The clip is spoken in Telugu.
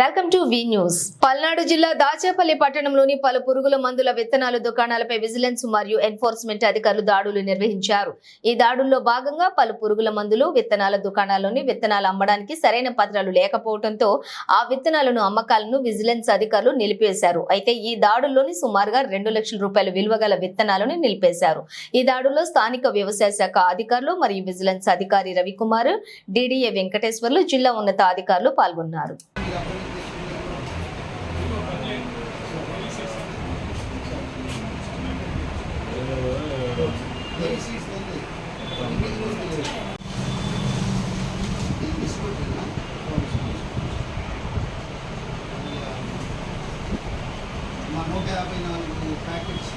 Welcome to V news. Palnadu జిల్లా దాచేపల్లి పట్టణంలోని పలు పురుగుల మందుల విత్తనాల దుకాణాలపై విజిలెన్స్ మరియు ఎన్ఫోర్స్మెంట్ అధికారులు దాడులు నిర్వహించారు. ఈ దాడుల్లో భాగంగా పలు పురుగుల మందులు విత్తనాల దుకాణాల్లోని విత్తనాలు అమ్మడానికి సరైన పత్రాలు లేకపోవడంతో ఆ విత్తనాలను అమ్మకాలను విజిలెన్స్ అధికారులు నిలిపేశారు అయితే ఈ దాడుల్లోని సుమారుగా రెండు లక్షల రూపాయల విలువ గల విత్తనాలను నిలిపేశారు. ఈ దాడుల్లో స్థానిక వ్యవసాయ శాఖ అధికారులు మరియు విజిలెన్స్ అధికారి రవికుమార్ డిడిఏ వెంకటేశ్వర్లు జిల్లా ఉన్నతాధికారులు పాల్గొన్నారు. నూట యాభై నాలుగు ప్యాకెట్స్